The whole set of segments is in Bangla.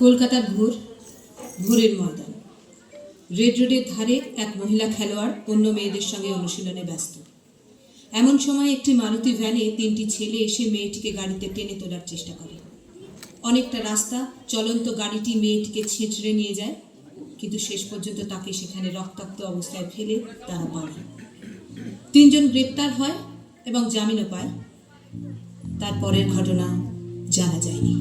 কলকাতার ভোর, ভোরের ময়দান। রেড রোডের ধারে এক মহিলা খেলোয়াড় অন্য মেয়েদের সঙ্গে অনুশীলনে ব্যস্ত। এমন সময় একটি মারুতি ভ্যানে তিনটি ছেলে এসে মেয়েটিকে গাড়িতে টেনে তোলার চেষ্টা করে। অনেকটা রাস্তা চলন্ত গাড়িটি মেয়েটিকে ছেঁচড়ে নিয়ে যায়, কিন্তু শেষ পর্যন্ত তাকে সেখানে রক্তাক্ত অবস্থায় ফেলে তারা পালায় তিনজন গ্রেপ্তার হয় এবং জামিনও পায়। তারপরের ঘটনা জানা যায়নি।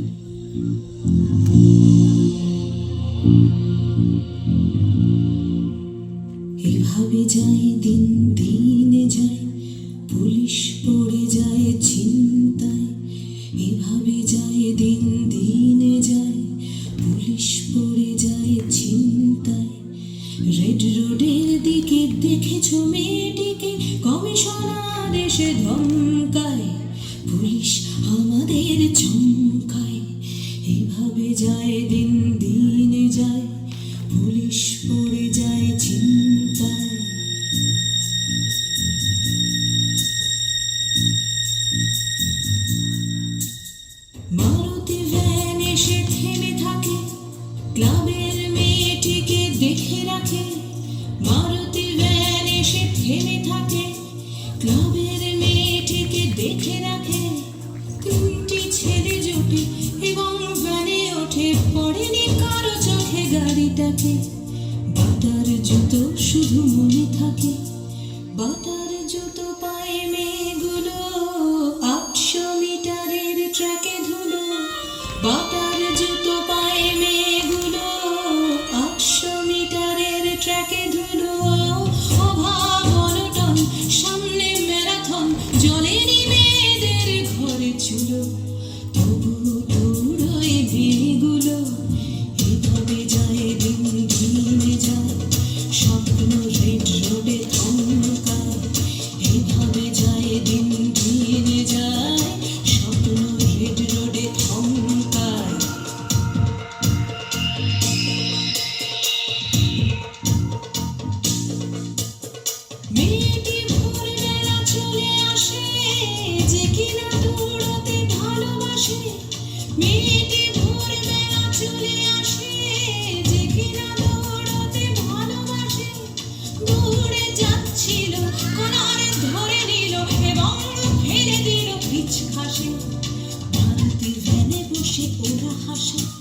এভাবে যায়, দিন দিনে যায়, পুলিশ পড়ে যায় চিন্তায়। এভাবে যায়, দিন দিনে যায়, পুলিশ পড়ে যায় চিন্তায়। রেড রোডের দিকে দেখেছ মেয়েটিকে, কমিশনার এসে ধমকায়। পুলিশ আমাদের চমকায়। এভাবে যায়? দিন দিনে যায়। পুলিশ পড়ে যায় চিন্তায়। মারুতি ভ্যান এসে থেমে থাকে। ক্লাবের বসে ওরা হাসে।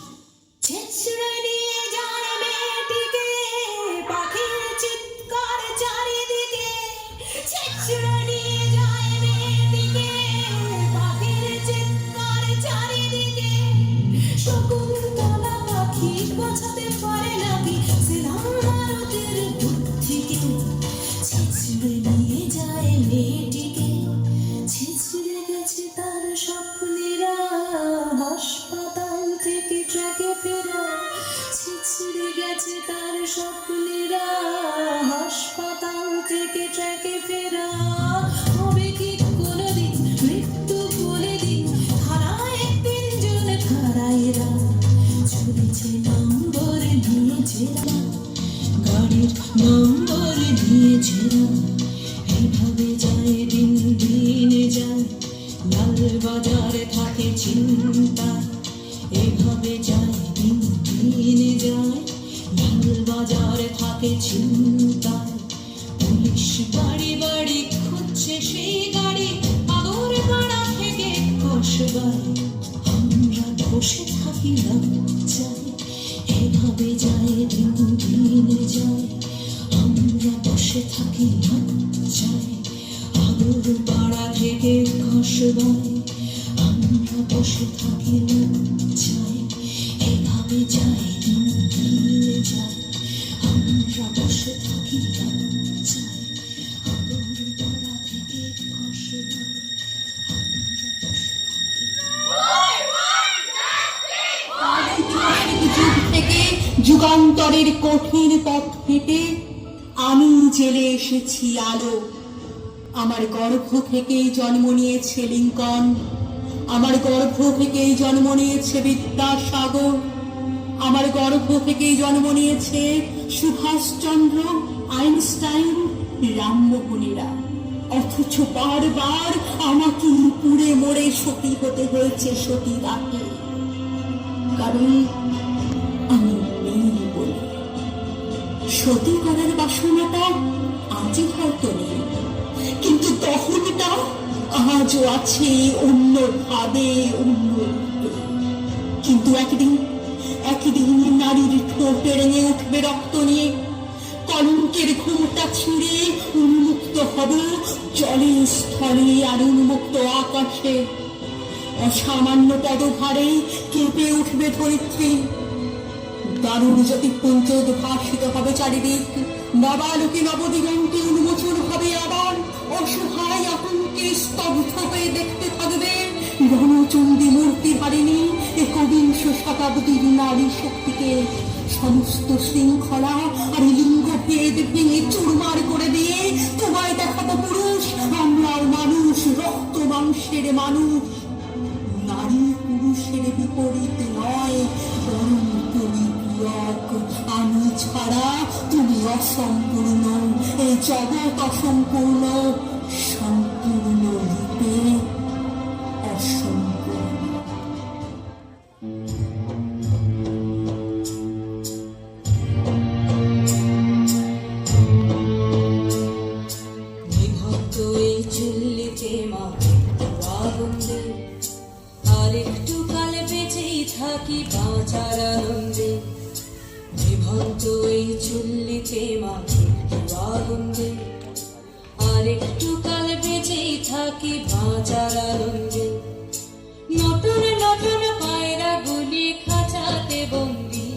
হাসপাতাল থেকে ট্র্যাকে ফেরা। হবে কি কোনোদিন, মৃত্যু বলে দিন হারায় তিনজন হারায়রা চলেছে নম্বর নম্বর দিয়েছে এইভাবে যায়, দিন দিনে যায়। লাল বাজারে থাকে চিন্তা। এভাবে যায় লাল বাজারে থাকে চিন্তা পুলিশ বাড়ি বাড়ি খুঁজছে সেই গাড়ি আগর পাড়া থেকে কসবায় আমরা বসে থাকি লজ্জায়, এভাবে যায় দিন দিনে যায়। আমরা বসে থাকি লজ্জায় আগর পাড়া থেকে কসবায় আমরা বসে থাকি লজ্জায়, এভাবে যায় যুগান্তরের কঠিন পথ হেঁটে আমি জেলে এসেছি আলো। আমার গর্ভ থেকেই জন্ম নিয়েছে লিঙ্কন। আমার গর্ভ থেকেই জন্ম নিয়েছে বিদ্যাসাগর। আমার গর্ভ থেকেই জন্ম নিয়েছে সুভাষচন্দ্র আইনস্টাইন রামমোহনেরা। অথচ বারবার আমাকে পুড়ে মরে সতী হতে হয়েছে সতী রাতে। কারণ আমি সতী করার বাসনাটা আজও হয়তো নেই। কিন্তু তখনটা আজও আছে অন্য ভাবে অন্য কিন্তু একদিন একদিন নারীর ঠোঁটে রেঙে উঠবে রক্ত নিয়ে। কলঙ্কের ঘুমটা ছিঁড়ে উন্মুক্ত হব জলে, স্থলে আর উন্মুক্ত আকাশে। অসামান্য পদভারে কেঁপে উঠবে ধরিত্রী। দারুণ জ্যোতিপুঞ্জ উদ্ভাসিত হবে চারিদিক। নবালোকে নবদিগন্তে উন্মোচন হবে আবার। অসহায় আতঙ্কে স্তব্ধ হয়ে দেখতে থাকবে। রণচণ্ডী মূর্তি হারিনি একবিংশ শতাব্দীর নারী শক্তিকে সমস্ত শৃঙ্খলা আর লিঙ্গ ভেদ ভেঙে চুরমার করে দিয়ে তোমায় দেখাবো পুরুষ, আমরাও মানুষ, রক্ত মাংসের মানুষ। নারী পুরুষের বিপরীত নয়, বরং পরিপূরক আমি ছাড়া তুমি অসম্পূর্ণ। এই জগৎ অসম্পূর্ণ, সম্পূর্ণ রূপে আর একটু কাল বেঁচেই থাকি বাঁচার আনন্দে। নতুন নতুন পায়রা গুলি খাঁচাতে বন্দি।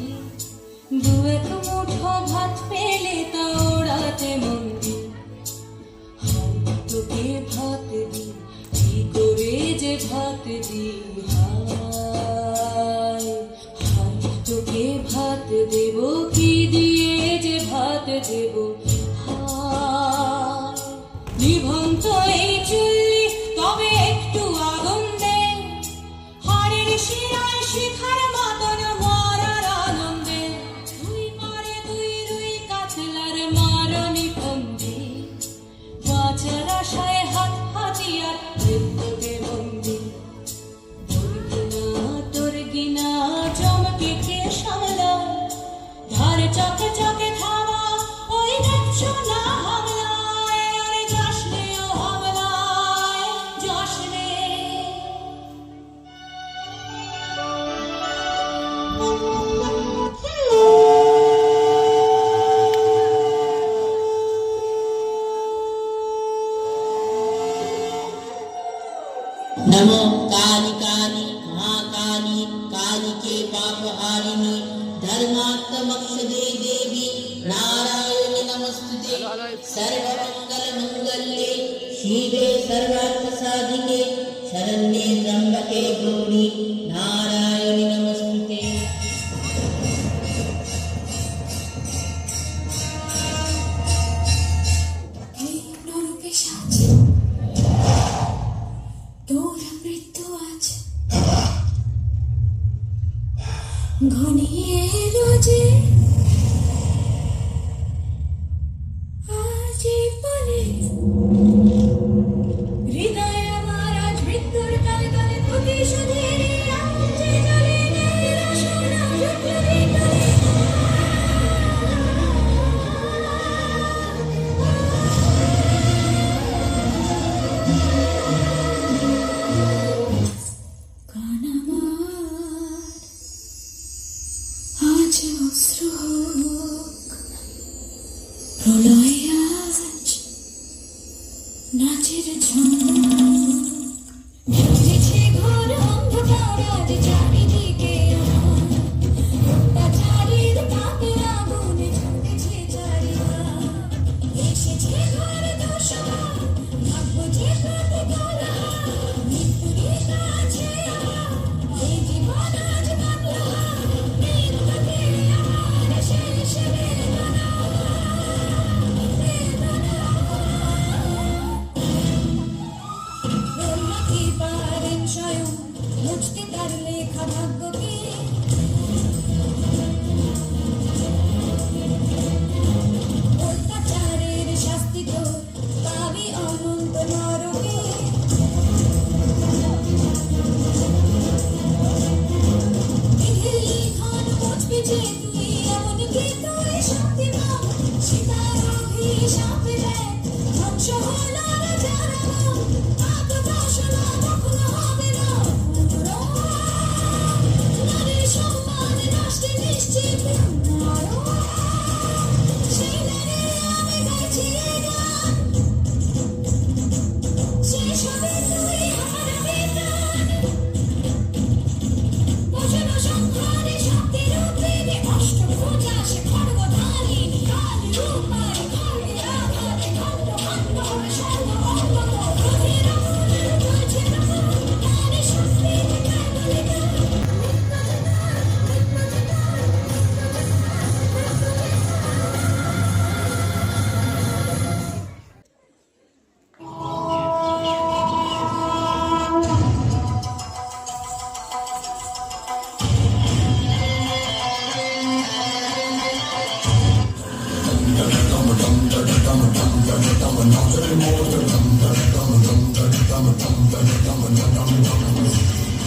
দু এক মুঠো ভাত পেলে তা ওড়াতে মন্দি। তোকে ভাত দি কি করে যে ভাত দি হায়। তোকে ভাত দেব, কি দিয়ে যে ভাত দেব হায়। নিভন্ত চলে চুল্লি তবে একটু আগুন দে শিরায় नमो कालिकानि महाकाली कालिके पापहारिणि धर्मात्मक्षदे देवी, नारायणि नमस्तुते। सर्वमङ्गलमङ्गल्ये शिवे सर्वार्थसाधिके, शरण्ये त्र्यम्बके गौरी নাচের ঝড়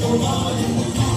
Come on, come on,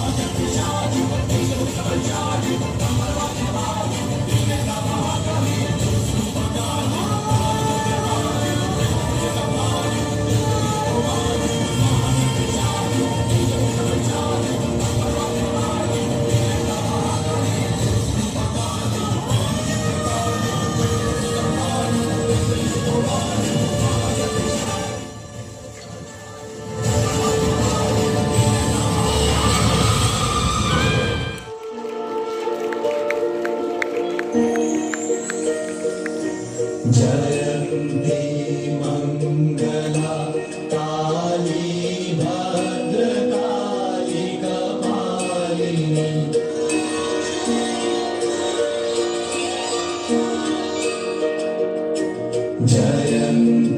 Jayam.